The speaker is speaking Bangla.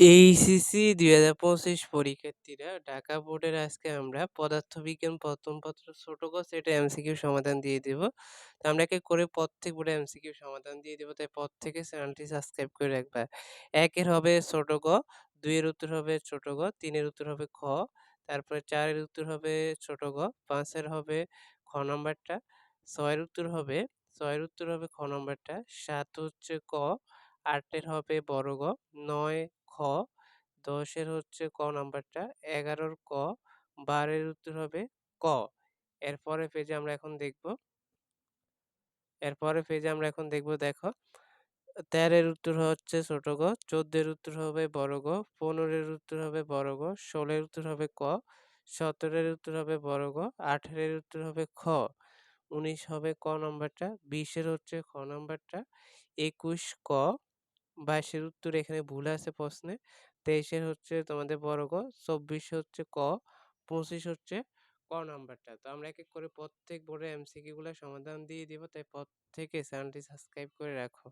এইচএসসি ২০২৫ পরীক্ষার্থীরা ঢাকা বোর্ডের আজকে আমরা পদার্থবিজ্ঞান প্রথম পত্র ছোট ক সেটে এমসিকিউ সমাধান দিয়ে দিব। তো আমরা এক, করে প্রত্যেক বোর্ডে এমসিকিউ সমাধান দিয়ে দিব। তাই প্রত্যেকে চ্যানেলটি সাবস্ক্রাইব করে রাখবা। একের হবে ছোট গ ২ এর উত্তর হবে ছোট গ তিনের উত্তর হবে খ, তারপরে চারের উত্তর হবে ছোট গ পাঁচের হবে খ নম্বরটা ছয়ের উত্তর হবে ছয়ের উত্তর হবে খ নম্বরটা সাত হচ্ছে ক, আটের হবে বড় গ, ৯ খ, ১০ এর হচ্ছে ক নাম্বারটা, ১১ র ক, ১২ এর উত্তর হবে ক। এরপরের পেজে আমরা এখন দেখব। এরপরের পেজে আমরা এখন দেখব দেখো ১৩ এর উত্তর হচ্ছে ছোট গ, ১৪ এর উত্তর হবে বড় গ, ১৫ এর উত্তর হবে বড় গ, ১৬ এর উত্তর হবে ক, ১৭ এর উত্তর হবে বড় গ, ১৮ এর উত্তর হবে খ, ১৯ হবে ক নাম্বারটা, ২০ এর হচ্ছে খ নাম্বারটা, ২১ ক, ২২ এর উত্তর এখানে ভুল আছে প্রশ্নে, ২৩ এর হচ্ছে তোমাদের বড় গ, ২৪ হচ্ছে ক, ২৫ হচ্ছে ক নাম্বারটা। তো আমরা এক, এক করে প্রত্যেক বোর্ডের এমসিকিউ গুলা সমাধান দিয়ে দিব। তাই প্রত্যেকে চ্যানেলটি সাবস্ক্রাইব করে রাখো।